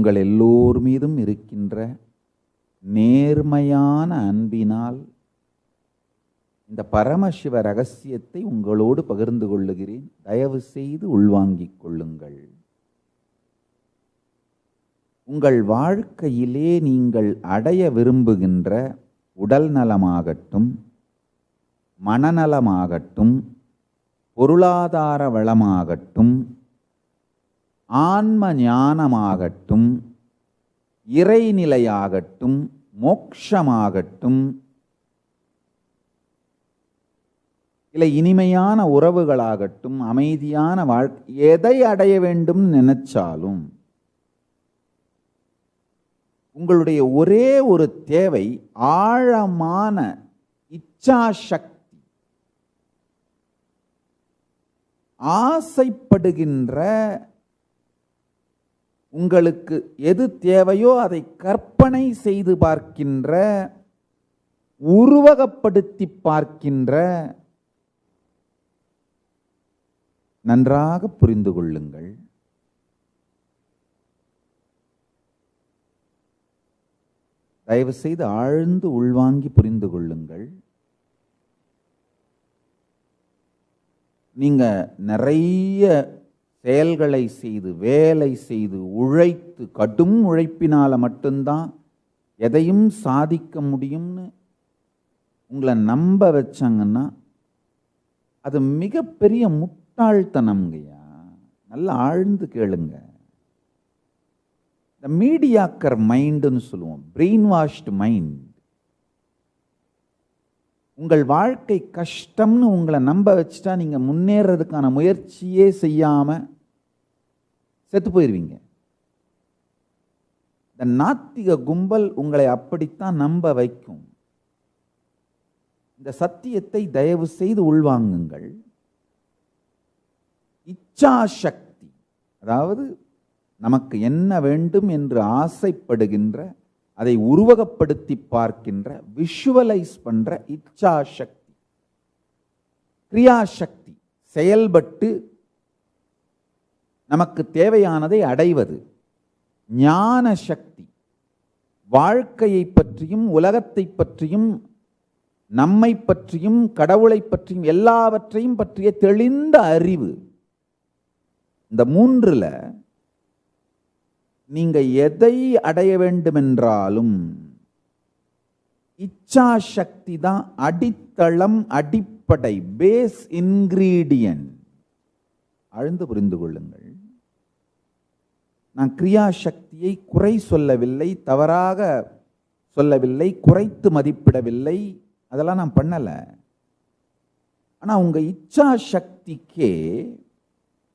உங்கள் எல்லோர் மீதும் இருக்கின்ற நேர்மையான அன்பினால் இந்த பரமசிவ ரகசியத்தை உங்களோடு பகிர்ந்து கொள்ளுகிறேன். தயவு செய்து உள்வாங்கிக் கொள்ளுங்கள். உங்கள் வாழ்க்கையிலே நீங்கள் அடைய விரும்புகின்ற உடல் நலமாகட்டும் மனநலமாகட்டும் பொருளாதார வளமாகட்டும் ஆன்ம ஞானமாகட்டும் இறைநிலையாகட்டும் மோக்ஷமாகட்டும் இல்லை இனிமையான உறவுகளாகட்டும் அமைதியான வாழ்க்கை எதை அடைய வேண்டும் நினைச்சாலும் உங்களுடைய ஒரே ஒரு தேவை ஆழமான இச்சாசக்தி. ஆசைப்படுகின்ற உங்களுக்கு எது தேவையோ அதை கற்பனை செய்து பார்க்கின்ற உருவகப்படுத்தி பார்க்கின்ற நன்றாக புரிந்து கொள்ளுங்கள். தயவு செய்து ஆழ்ந்து உள்வாங்கி புரிந்து கொள்ளுங்கள். நீங்கள் நிறைய செயல்களை செய்து வேலை செய்து உழைத்து கடும் உழைப்பினால் மட்டும்தான் எதையும் சாதிக்க முடியும்னு உங்களை நம்ப வச்சாங்கன்னா அது மிகப்பெரிய முட்டாள்தனம்ங்கய்யா. நல்லா ஆழ்ந்து கேளுங்க. இந்த மீடியாக்கர் மைண்டுன்னு சொல்லுவோம் பிரெயின் வாஷ்டு மைண்ட். உங்கள் வாழ்க்கை கஷ்டம்னு உங்களை நம்ப வச்சுட்டா நீங்கள் முன்னேறதுக்கான முயற்சியே செய்யாமல் செத்து போயிடுவீங்க இந்த நாத்திக கும்பல் உங்களை அப்படித்தான் நம்ப வைக்கும். இந்த சத்தியத்தை தயவு செய்து உள்வாங்குங்கள். இச்சா சக்தி அதாவது நமக்கு என்ன வேண்டும் என்று ஆசைப்படுகின்ற அதை உருவகப்படுத்தி பார்க்கின்ற விஷுவலைஸ் பண்ணுற இச்சா சக்தி கிரியாசக்தி செயல்பட்டு நமக்கு தேவையானதை அடைவது. ஞான சக்தி வாழ்க்கையை பற்றியும் உலகத்தை பற்றியும் நம்மை பற்றியும் கடவுளை பற்றியும் எல்லாவற்றையும் பற்றிய தெளிந்த அறிவு. இந்த மூன்றில் நீங்கள் எதை அடைய வேண்டுமென்றாலும் இச்சா சக்தி தான் அடித்தளம் அடிப்படை பேஸ் இன்கிரீடியன்ட் அழுந்து புரிந்து கொள்ளுங்கள். நான் கிரியா சக்தியை குறை சொல்லவில்லை தவறாக சொல்லவில்லை குறைத்து மதிப்பிடவில்லை அதெல்லாம் நான் பண்ணலை. ஆனால் உங்கள் இச்சா சக்திக்கே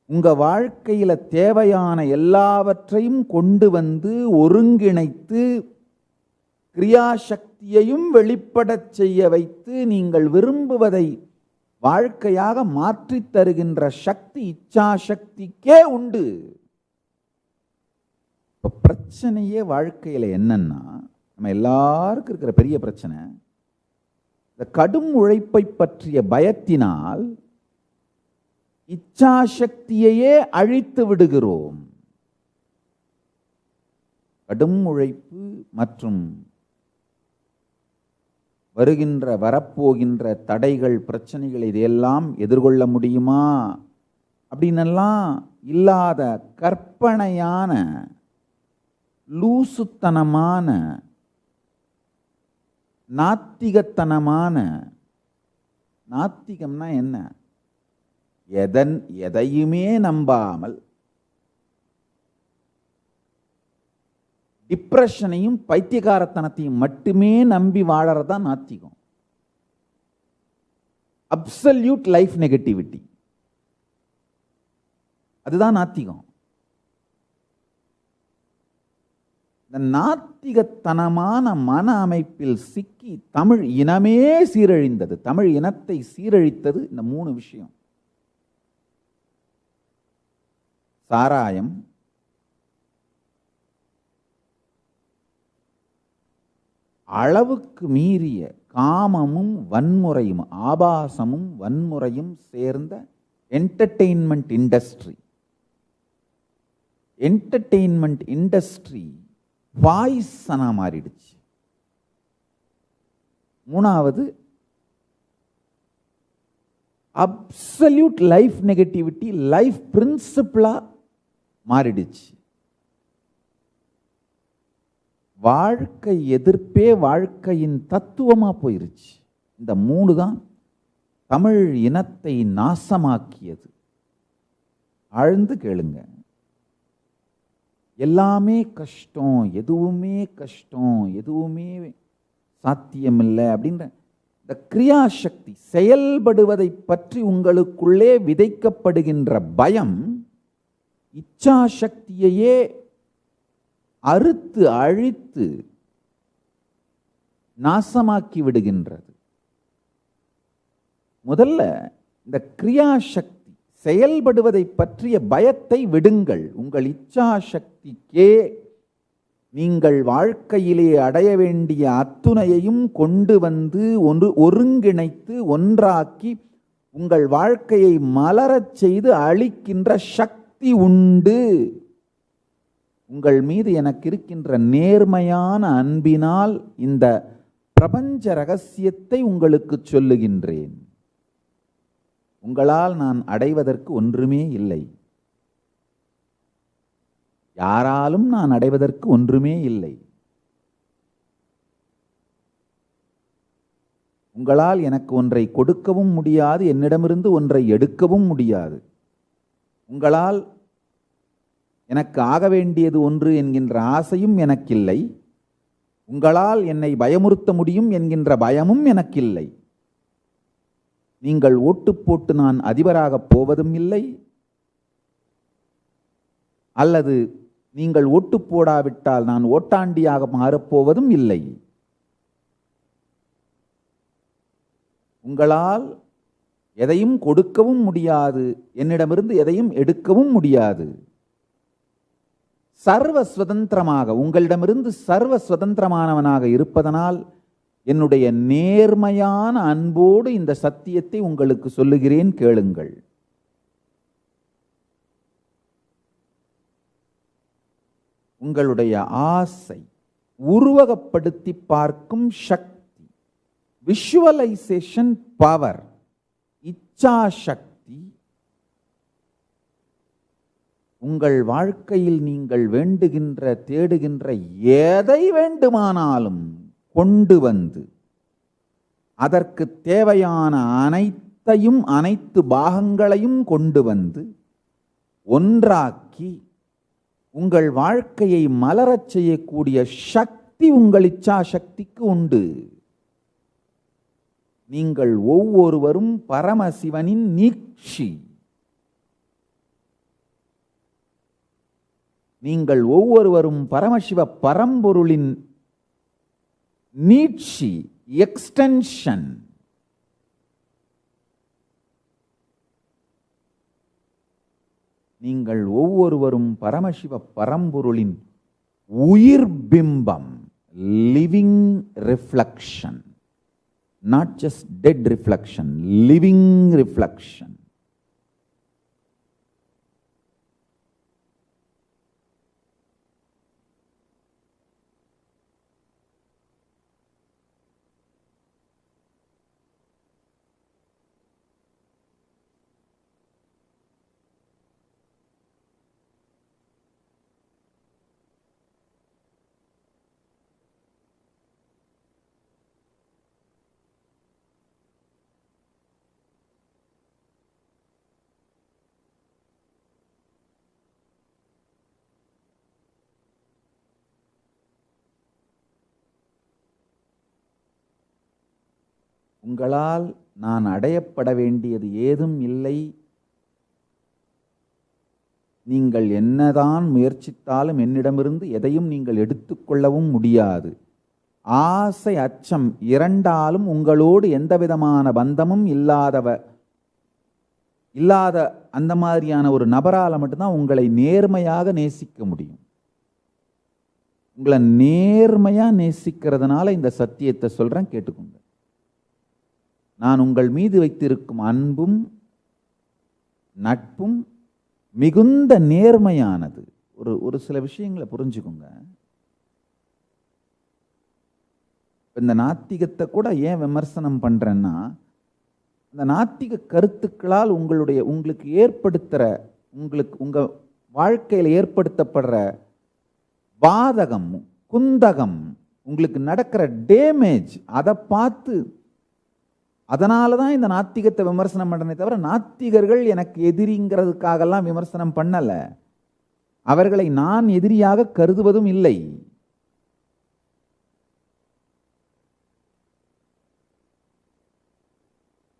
உங்கள் வாழ்க்கையில் தேவையான எல்லாவற்றையும் கொண்டு வந்து ஒருங்கிணைத்து கிரியாசக்தியையும் வெளிப்படச் செய்ய வைத்து நீங்கள் விரும்புவதை வாழ்க்கையாக மாற்றித் தருகின்ற சக்தி இச்சாசக்திக்கே உண்டு. இப்போ பிரச்சனையே வாழ்க்கையில் என்னன்னா நம்ம எல்லாருக்கும் இருக்கிற பெரிய பிரச்சனை இந்த கடும் உழைப்பை பற்றிய பயத்தினால் இச்சாசக்தியையே அழித்து விடுகிறோம். கடும் உழைப்பு மற்றும் வருகின்ற வரப்போகின்ற தடைகள் பிரச்சனைகள் இதையெல்லாம் எதிர்கொள்ள முடியுமா? அப்படின்னெல்லாம் இல்லாத கற்பனையான லூசுத்தனமான நாத்திகத்தனமான நாத்திகம்னா என்ன? எதன் எதையுமே நம்பாமல் டிப்ரெஷனையும் பைத்தியகாரத்தனத்தையும் மட்டுமே நம்பி வாழறதான் நாத்திகம். அப்சல்யூட் லைஃப் நெகட்டிவிட்டி அதுதான் நாத்திகம். இந்த நாத்திகத்தனமான மன அமைப்பில் சிக்கி தமிழ் இனமே சீரழிந்தது. தமிழ் இனத்தை சீரழித்தது இந்த மூணு விஷயம். சாராயம் அளவுக்கு மீறிய காமமும் வன்முறையும் ஆபாசமும் வன்முறையும் சேர்ந்த என்டர்டெயின்மெண்ட் இண்டஸ்ட்ரி என்டர்டெயின்மெண்ட் இண்டஸ்ட்ரி பாய்ஸனா மாறிடுச்சு. மூணாவது அப்சல்யூட் லைஃப் நெகட்டிவிட்டி லைஃப் பிரின்சிபலாக மாறிடுச்சு. வாழ்க்கை எதிர்ப்பே வாழ்க்கையின் தத்துவமாக போயிருச்சு. இந்த மூணு தான் தமிழ் இனத்தை நாசமாக்கியது. ஆழ்ந்து கேளுங்க. எல்லாமே கஷ்டம் எதுவுமே கஷ்டம் எதுவுமே சாத்தியமில்லை அப்படின்ற இந்த கிரியாசக்தி செயல்படுவதை பற்றி உங்களுக்குள்ளே விதைக்கப்படுகின்ற பயம் இச்சாசக்தியையே அறுத்து அழித்து நாசமாக்கி விடுகின்றது. முதல்ல இந்த கிரியாசக்தி செயல்படுவதை பற்றிய பயத்தை விடுங்கள். உங்கள் இச்சாசக்திக்கே நீங்கள் வாழ்க்கையிலே அடைய வேண்டிய அத்துணையையும் கொண்டு வந்து ஒன்று ஒருங்கிணைத்து ஒன்றாக்கி உங்கள் வாழ்க்கையை மலரச் செய்து அழிக்கின்ற சக்தி உண்டு. உங்கள் மீது எனக்கு இருக்கின்ற நேர்மையான அன்பினால் இந்த பிரபஞ்ச ரகசியத்தை உங்களுக்கு சொல்லுகின்றேன். உங்களால் நான் அடைவதற்கு ஒன்றுமே இல்லை. யாராலும் நான் அடைவதற்கு ஒன்றுமே இல்லை. உங்களால் எனக்கு ஒன்றை கொடுக்கவும் முடியாது என்னிடமிருந்து ஒன்றை எடுக்கவும் முடியாது. உங்களால் எனக்கு ஆக வேண்டியது ஒன்று என்கின்ற ஆசையும் எனக்கில்லை. உங்களால் என்னை பயமுறுத்த முடியும் என்கின்ற பயமும் எனக்கில்லை. நீங்கள் ஓட்டு போட்டு நான் அதிபராகப் போவதும் இல்லை. அல்லது நீங்கள் ஓட்டு போடாவிட்டால் நான் ஓட்டாண்டியாக மாறப்போவதும் இல்லை. உங்களால் எதையும் கொடுக்கவும் முடியாது. என்னிடமிருந்து எதையும் எடுக்கவும் முடியாது. சர்வ சுதந்திரமாக உங்களிடமிருந்து சர்வ சுதந்திரமானவனாக இருப்பதனால் என்னுடைய நேர்மையான அன்போடு இந்த சத்தியத்தை உங்களுக்கு சொல்லுகிறேன் கேளுங்கள். உங்களுடைய ஆசை உருவகப்படுத்தி பார்க்கும் சக்தி விஷுவலைசேஷன் பவர் இச்சாசக்தி உங்கள் வாழ்க்கையில் நீங்கள் வேண்டுகின்ற தேடுகின்ற எதை வேண்டுமானாலும் கொண்டு வந்து அதற்கு தேவையான அனைத்தையும் அனைத்து பாகங்களையும் கொண்டு வந்து ஒன்றாக்கி உங்கள் வாழ்க்கையை மலரச் செய்யக்கூடிய சக்தி உங்கள் இச்சா சக்திக்கு உண்டு. நீங்கள் ஒவ்வொருவரும் பரமசிவனின் நீட்சி. நீங்கள் ஒவ்வொருவரும் பரமசிவ பரம்பொருளின் நீட்சி எக்ஸ்டென்ஷன் நீங்கள் ஒவ்வொருவரும் பரமசிவ பரம்பொருளின் உயிர் பிம்பம் living reflection not just dead reflection living reflection உங்களால் நான் அடையப்பட வேண்டியது ஏதும் இல்லை. நீங்கள் என்னதான் முயற்சித்தாலும் என்னிடமிருந்து எதையும் நீங்கள் எடுத்துக்கொள்ளவும் முடியாது. ஆசை அச்சம் இரண்டாலும் உங்களோடு எந்த விதமான பந்தமும் இல்லாதவ இல்லாத அந்த மாதிரியான ஒரு நபரால் மட்டும்தான் உங்களை நேர்மையாக நேசிக்க முடியும். உங்களை நேர்மையாக நேசிக்கிறதுனால இந்த சத்தியத்தை சொல்கிறேன் கேட்டுக்கோங்க. நான் உங்கள் மீது வைத்திருக்கும் அன்பும் நட்பும் மிகுந்த நேர்மையானது. ஒரு ஒரு சில விஷயங்களை புரிஞ்சுக்கோங்க. இந்த நாத்திகத்தை கூட ஏன் விமர்சனம் பண்ணுறேன்னா அந்த நாத்திக கருத்துக்களால் உங்களுடைய உங்களுக்கு ஏற்படுத்துகிற உங்களுக்கு உங்கள் வாழ்க்கையில் ஏற்படுத்தப்படுற பாதகம் குந்தகம் உங்களுக்கு நடக்கிற டேமேஜ் அதை பார்த்து அதனால தான் இந்த நாத்திகத்தை விமர்சனம் பண்ணுறனே தவிர நாத்திகர்கள் எனக்கு எதிரிங்கிறதுக்காகலாம் விமர்சனம் பண்ணலை. அவர்களை நான் எதிரியாக கருதுவதும் இல்லை.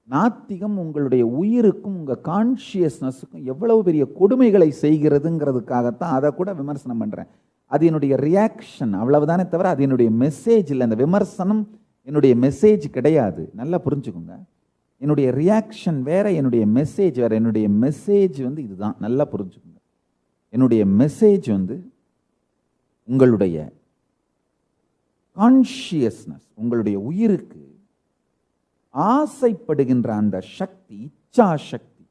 நாத்திகம் உங்களுடைய உயிருக்கும் உங்கள் கான்ஷியஸ்னஸுக்கும் எவ்வளவு பெரிய கொடுமைகளை செய்கிறதுங்கிறதுக்காகத்தான் அதை கூட விமர்சனம் பண்றேன். அது என்னுடைய ரியாக்ஷன் அவ்வளவுதானே தவிர அது என்னுடைய மெசேஜ் இல்லை. அந்த விமர்சனம் என்னுடைய மெசேஜ் கிடையாது. நல்லா புரிஞ்சுக்கோங்க. என்னுடைய ரியாக்ஷன் வேற என்னுடைய மெசேஜ் வேற. என்னுடைய மெசேஜ் வந்து இதுதான். நல்லா புரிஞ்சுக்கோங்க. என்னுடைய மெசேஜ் வந்து உங்களுடைய கான்ஷியஸ்னஸ் உங்களுடைய உயிருக்கு ஆசைப்படுகின்ற அந்த சக்தி இச்சா சக்தி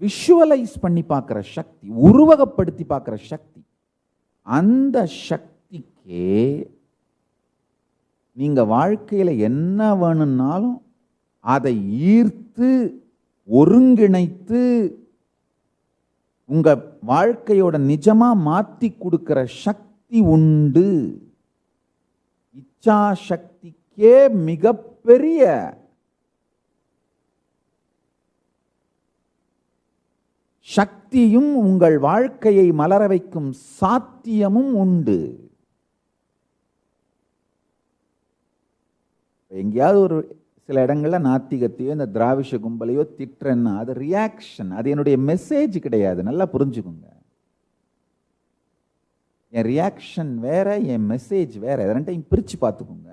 விஷுவலைஸ் பண்ணி பார்க்குற சக்தி உருவகப்படுத்தி பார்க்குற சக்தி அந்த சக்திக்கே நீங்கள் வாழ்க்கையில் என்ன வேணும்னாலும் அதை ஈர்த்து ஒருங்கிணைத்து உங்கள் வாழ்க்கையோட நிஜமாக மாற்றி கொடுக்குற சக்தி உண்டு. இச்சா சக்திக்கே மிகப்பெரிய சக்தியும் உங்கள் வாழ்க்கையை மலர வைக்கும் சாத்தியமும் உண்டு. எங்கேயாவது ஒரு சில இடங்களில் நாத்திகத்தையோ இந்த திராவிஷ கும்பலையோ திட்டுறேன்னா அது ரியாக்ஷன் அது என்னுடைய மெசேஜ் கிடையாது. நல்லா புரிஞ்சுக்கோங்க. என் ரியாக்ஷன் வேற என் மெசேஜ் வேற. இதை ரெண்டையும் பிரித்து பார்த்துக்கோங்க.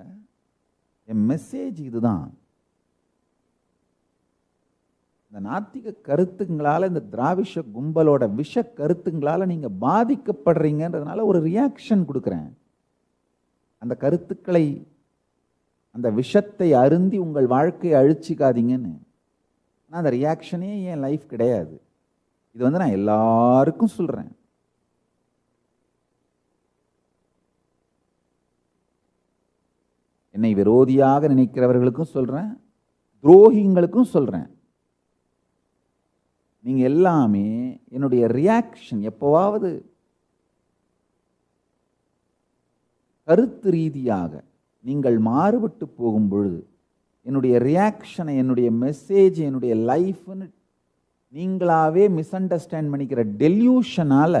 என் மெசேஜ் இதுதான். இந்த நாத்திக கருத்துங்களால் இந்த திராவிஷ கும்பலோட விஷ கருத்துங்களால் நீங்கள் பாதிக்கப்படுறீங்கன்றதுனால ஒரு ரியாக்ஷன் கொடுக்குறேன். அந்த கருத்துக்களை அந்த விஷத்தை அருந்தி உங்கள் வாழ்க்கையை அழிச்சிக்காதீங்கன்னு. ஆனால் அந்த ரியாக்ஷனே என் லைஃப் கிடையாது. இது வந்து நான் எல்லாருக்கும் சொல்கிறேன் என்னை விரோதியாக நினைக்கிறவர்களுக்கும் சொல்கிறேன் துரோகிங்களுக்கும் சொல்கிறேன் நீங்கள் எல்லாமே என்னுடைய ரியாக்ஷன் எப்போவாவது கருத்து ரீதியாக நீங்கள் மாறுபட்டு போகும் பொழுது என்னுடைய ரியாக்ஷனை என்னுடைய மெசேஜ் என்னுடைய லைஃப்னு நீங்களாவே மிஸ் அண்டர்ஸ்டாண்ட் பண்ணிக்கிற டெல்யூஷனால்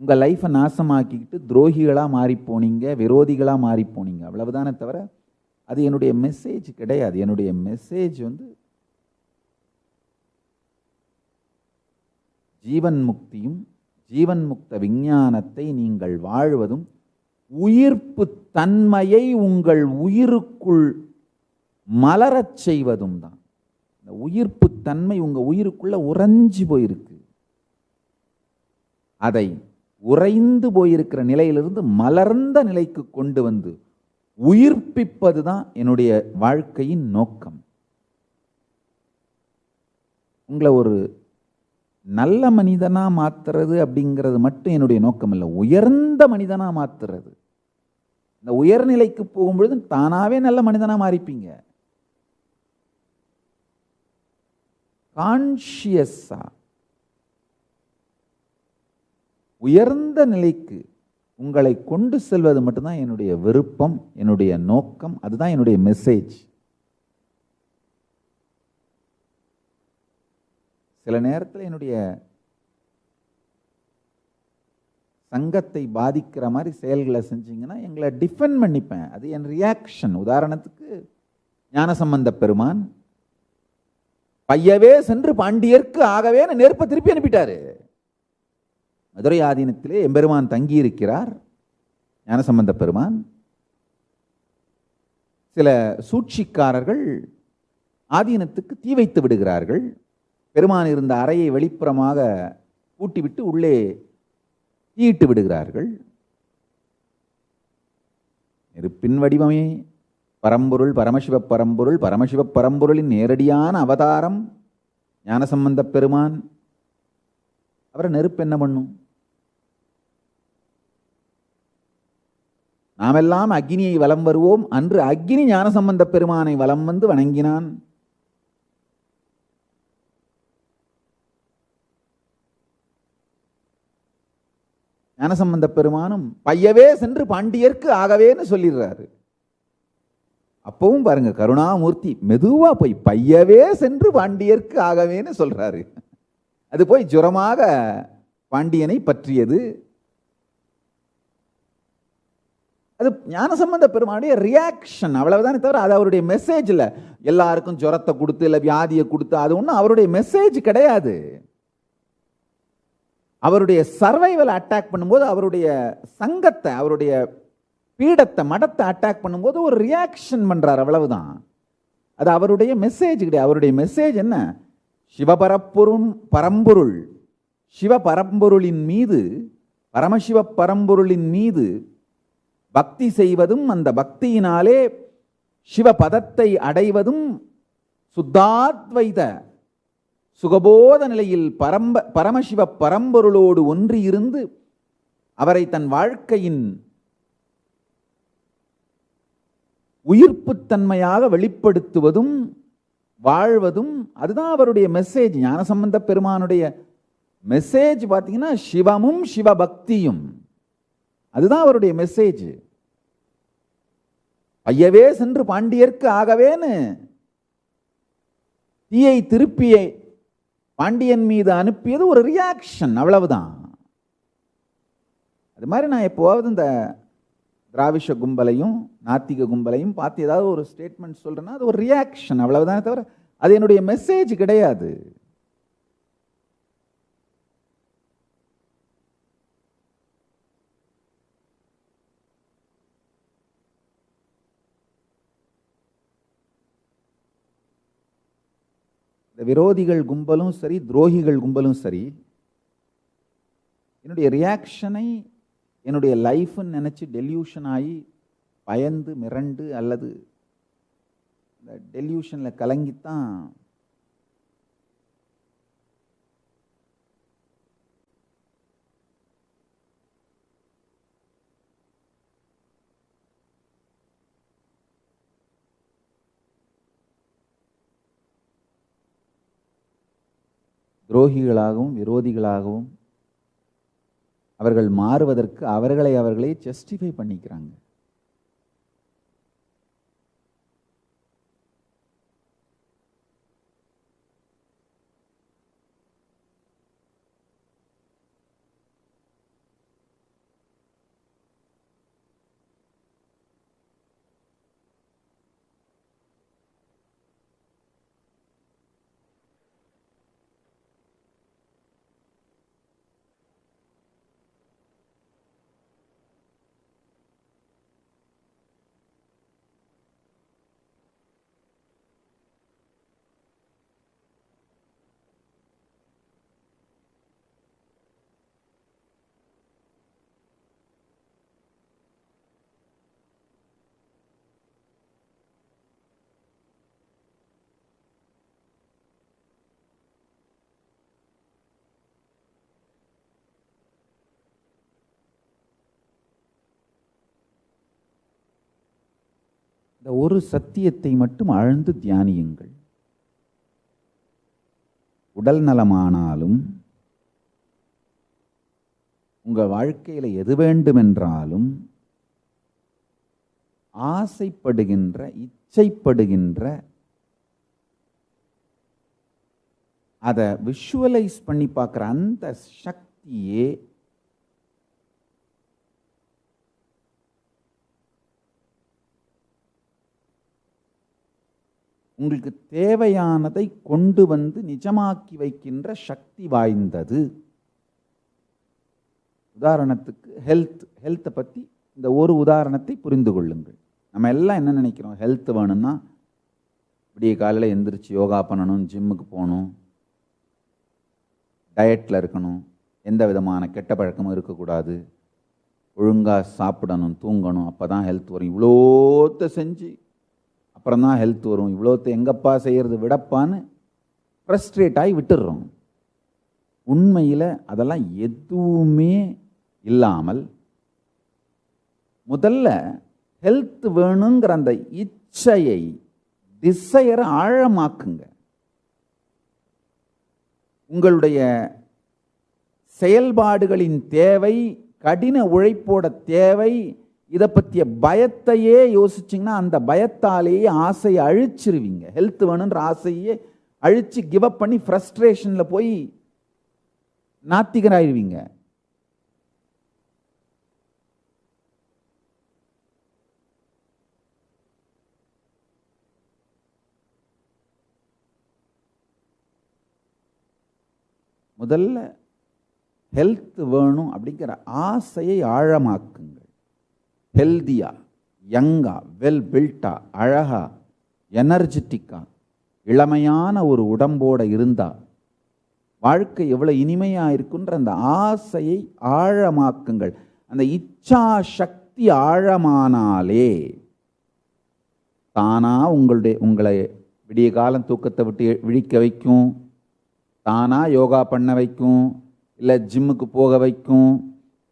உங்கள் லைஃப்பை நாசமாக்கிக்கிட்டு துரோகிகளாக மாறி போனீங்க விரோதிகளாக மாறி போனீங்க அவ்வளவுதானே தவிர அது என்னுடைய மெசேஜ் கிடையாது. என்னுடைய மெசேஜ் வந்து ஜீவன் முக்தியும் ஜீவன் முக்த விஞ்ஞானத்தை நீங்கள் வாழ்வதும் உயிர்ப்பு தன்மையை உங்கள் உயிருக்குள் மலரச் செய்வதும் தான். இந்த உயிர்ப்பு தன்மை உங்கள் உயிருக்குள்ள உறைஞ்சி போயிருக்கு. அதை உறைந்து போயிருக்கிற நிலையிலிருந்து மலர்ந்த நிலைக்கு கொண்டு வந்து உயிர்ப்பிப்பது தான் என்னுடைய வாழ்க்கையின் நோக்கம். உங்களை ஒரு நல்ல மனிதனாக மாற்றுறது அப்படிங்கிறது மட்டும் என்னுடைய நோக்கம் இல்லை உயர்ந்த மனிதனாக மாற்றுறது இந்த உயர்நிலைக்கு போகும்பொழுது தானாகவே நல்ல மனிதனாக மாறிப்பீங்க. கான்ஷியஸா உயர்ந்த நிலைக்கு உங்களை கொண்டு செல்வது மட்டும்தான் என்னுடைய விருப்பம் என்னுடைய நோக்கம் அதுதான் என்னுடைய மெசேஜ் சில நேரத்தில் என்னுடைய சங்கத்தை பாதிக்கிற மாதிரி செயல்களை செஞ்சிங்கன்னா எங்களை டிஃபெண்ட் பண்ணிப்பேன். அது என் ரியாக்ஷன் உதாரணத்துக்கு ஞானசம்பந்த பெருமான் பையவே சென்று பாண்டியர்க்கு ஆகவே நெருப்பை திருப்பி அனுப்பிட்டாரு. மதுரை ஆதீனத்திலே எம்பெருமான் தங்கி இருக்கிறார் ஞானசம்பந்த பெருமான். சில சூழ்ச்சிக்காரர்கள் ஆதீனத்துக்கு தீ வைத்து விடுகிறார்கள். பெருமான் இருந்த அறையை வெளிப்புறமாக பூட்டிவிட்டு உள்ளே ஈட்டு விடுகிறார்கள். நெருப்பின் வடிவமே பரம்பொருள் பரமசிவ பரம்பொருள் பரமசிவ பரம்பொருளின் நேரடியான அவதாரம் ஞானசம்பந்த பெருமான். அவரை நெருப்பு என்ன பண்ணும்? நாமெல்லாம் அக்னியை வலம் வருவோம். அன்று அக்னி ஞானசம்பந்த பெருமானை வலம் வந்து வணங்கினான். ஞானசம்பந்த பெருமானும் பையவே சென்று பாண்டியர்க்கு ஆகவேன்னு சொல்லிடுறாரு. அப்பவும் பாருங்க கருணாமூர்த்தி மெதுவா போய் பையவே சென்று பாண்டியர்க்கு ஆகவேன்னு சொல்றாரு. அது போய் ஜுரமாக பாண்டியனை பற்றியது. அது ஞானசம்பந்த பெருமானுடைய ரியாக்ஷன் அவ்வளவுதானே தவிர அது அவருடைய மெசேஜில் எல்லாருக்கும் ஜுரத்தை கொடுத்து இல்லை வியாதியை கொடுத்து அது ஒன்றும் அவருடைய மெசேஜ் கிடையாது. அவருடைய சர்வைவல் அட்டாக் பண்ணும்போது அவருடைய சங்கத்தை அவருடைய பீடத்தை மடத்தை அட்டாக் பண்ணும்போது ஒரு ரியாக்ஷன் பண்ணுறார் அவ்வளவுதான். அது அவருடைய மெசேஜ் கிடையாது. அவருடைய மெசேஜ் என்ன? சிவபரப்பொருள் பரம்பொருள். சிவபரம்பொருளின் மீது பரமசிவ பரம்பொருளின் மீது பக்தி செய்வதும் அந்த பக்தியினாலே சிவபதத்தை அடைவதும் சுத்தாத்வைத சுகபோத நிலையில் பரம்ப பரமசிவ பரம்பொருளோடு ஒன்றியிருந்து அவரை தன் வாழ்க்கையின் உயிர்ப்புத்தன்மையாக வெளிப்படுத்துவதும் வாழ்வதும் அதுதான் அவருடைய மெசேஜ் ஞானசம்பந்த பெருமானுடைய மெசேஜ் பார்த்தீங்கன்னா சிவமும் சிவபக்தியும். அதுதான் அவருடைய மெசேஜ் ஐயவே சென்று பாண்டியர்க்கு ஆகவேன்னு தீயை திருப்பியை பாண்டியன் மீது அனுப்பியது ஒரு ரியாக்ஷன் அவ்வளவுதான். அது மாதிரி நான் எப்போவாவது இந்த திராவிஷ கும்பலையும் நாத்திக கும்பலையும் பார்த்து ஏதாவது ஒரு ஸ்டேட்மெண்ட் சொல்கிறேன்னா அது ஒரு ரியாக்ஷன் அவ்வளவுதானே தவிர அது என்னுடைய மெசேஜ் கிடையாது. விரோதிகள் கும்பலும் சரி துரோகிகள் கும்பலும் சரி என்னுடைய ரியாக்ஷனை என்னுடைய லைஃப்னு நினச்சி டெல்யூஷன் ஆகி பயந்து மிரண்டு அல்லது இந்த டெல்யூஷனில் கலங்கித்தான் துரோகிகளாகவும் விரோதிகளாகவும் அவர்கள் மாறுவதற்கு அவர்களை அவர்களே ஜஸ்டிஃபை பண்ணிக்கிறாங்க. இந்த ஒரு சத்தியத்தை மட்டும் ஆழ்ந்து தியானியுங்கள். உடல் நலமானாலும் உங்கள் வாழ்க்கையில் எது வேண்டுமென்றாலும் ஆசைப்படுகின்ற இச்சைப்படுகின்ற அதை விஷுவலைஸ் பண்ணி பார்க்குற அந்த சக்தியே உங்களுக்கு தேவையானதை கொண்டு வந்து நிஜமாக்கி வைக்கின்ற சக்தி வாய்ந்தது. உதாரணத்துக்கு ஹெல்த் ஹெல்த்தை பற்றி இந்த ஒரு உதாரணத்தை புரிந்து கொள்ளுங்கள். நம்ம எல்லாம் என்ன நினைக்கிறோம்? ஹெல்த் வேணும்னா விடிய காலையில் எந்திரிச்சு யோகா பண்ணணும் ஜிம்முக்கு போகணும் டயட்டில் இருக்கணும் எந்த விதமான கெட்ட பழக்கமும் இருக்கக்கூடாது ஒழுங்காக சாப்பிடணும் தூங்கணும் அப்போ தான் ஹெல்த் வரும். இவ்வளோத்த செஞ்சு அப்புறம் தான் ஹெல்த் வரும். இவ்வளோத்த எங்கப்பா செய்கிறது விடப்பான்னு ஃப்ரஸ்ட்ரேட் ஆகி விட்டுடுறோம். உண்மையில் அதெல்லாம் எதுவுமே இல்லாமல் முதல்ல ஹெல்த் வேணுங்கிற அந்த இச்சையை டிசையரை ஆழமாக்குங்க. உங்களுடைய செயல்பாடுகளின் தேவை கடின உழைப்போட தேவை இதை பற்றிய பயத்தையே யோசிச்சிங்கன்னா அந்த பயத்தாலேயே ஆசையை அழிச்சிருவீங்க. ஹெல்த் வேணுன்ற ஆசையே அழிச்சு கிவ் அப் பண்ணி ஃப்ரஸ்ட்ரேஷனில் போய் நாத்திகராயிருவீங்க. முதல்ல ஹெல்த் வேணும் அப்படிங்கிற ஆசையை ஆழமாக்குங்க. ஹெல்தியாக யங்காக வெல் பில்ட்டா அழகா எனர்ஜெட்டிக்காக இளமையான ஒரு உடம்போட இருந்தால் வாழ்க்கை எவ்வளோ இனிமையாக இருக்குன்ற அந்த ஆசையை ஆழமாக்குங்கள். அந்த இச்சா சக்தி ஆழமானாலே தானாக உங்களுடைய உங்களை விடிய காலம் தூக்கத்தை விட்டு விழிக்க வைக்கும் தானாக யோகா பண்ண வைக்கும் இல்லை ஜிம்முக்கு போக வைக்கும்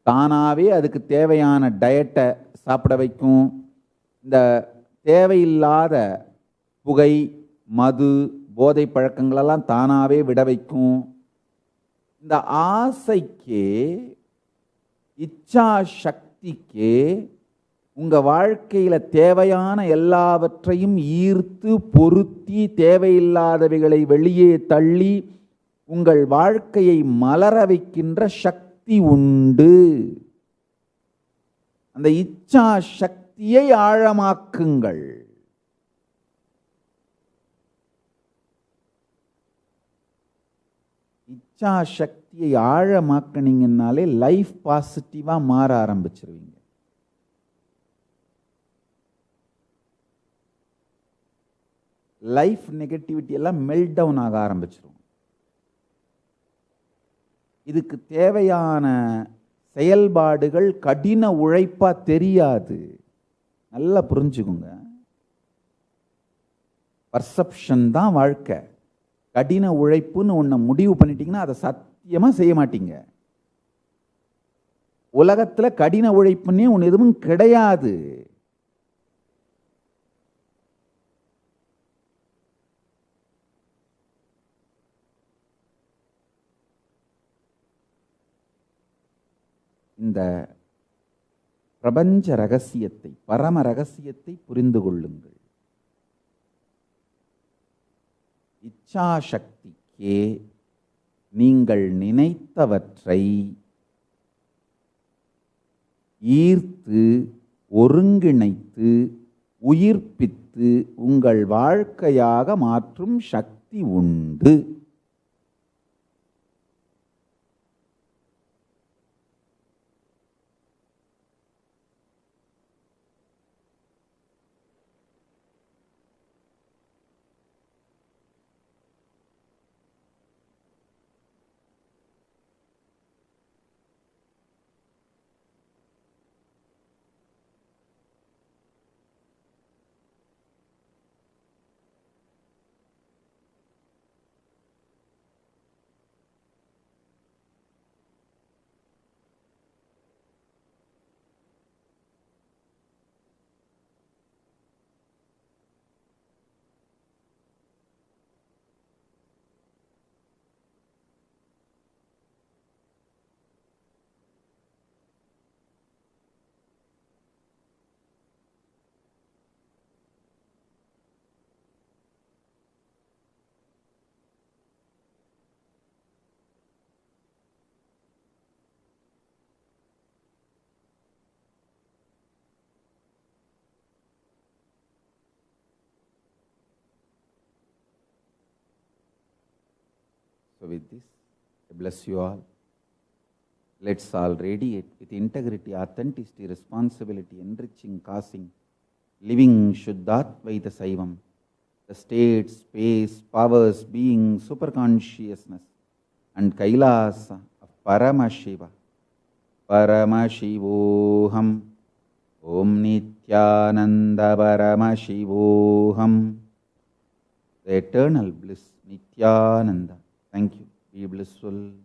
தானாகவே அதுக்கு தேவையான டயட்டை சாப்பிட வைக்கும். இந்த தேவையில்லாத புகை மது போதை பழக்கங்களெல்லாம் தானாகவே விட வைக்கும். இந்த ஆசைக்கே இச்சா சக்திக்கே உங்கள் வாழ்க்கையில் தேவையான எல்லாவற்றையும் ஈர்த்து பொருத்தி தேவையில்லாதவைகளை வெளியே தள்ளி உங்கள் வாழ்க்கையை மலர வைக்கின்ற சக்தி உண்டு. அந்த இச்சா சக்தியை ஆழமாக்குங்கள். இச்சா சக்தியை ஆழமாக்கினீங்கன்னாலே லைஃப் பாசிட்டிவாக மாற ஆரம்பிச்சிருவீங்க. லைஃப் நெகட்டிவிட்டி எல்லாம் மெல்ட் டவுன் ஆக ஆரம்பிச்சிரும். இதுக்கு தேவையான செயல்பாடுகள் கடின உழைப்பாக தெரியாது. நல்லா புரிஞ்சுக்குங்க. பர்செப்ஷன் தான் வாழ்க்கை. கடின உழைப்புன்னு ஒன்று முடிவு பண்ணிட்டீங்கன்னா அதை சத்தியமாக செய்ய மாட்டீங்க. உலகத்தில் கடின உழைப்புன்னே ஒன்று எதுவும் கிடையாது. இந்த பிரபஞ்ச ரகசியத்தை பரம ரகசியத்தை புரிந்து கொள்ளுங்கள். இச்சாசக்திக்கே நீங்கள் நினைத்தவற்றை ஈர்த்து ஒருங்கிணைத்து உயிர்ப்பித்து உங்கள் வாழ்க்கையாக மாற்றும் சக்தி உண்டு. So, with this, I bless you all. Let's all radiate with integrity, authenticity, responsibility, enriching, causing, living Shuddhatvaita Saivam, the state, space, powers, being, superconsciousness, and Kailasa of Paramashiva. Paramashivoham. Om Nityananda Paramashivoham. The eternal bliss, Nityananda. Thank you. Be blissful.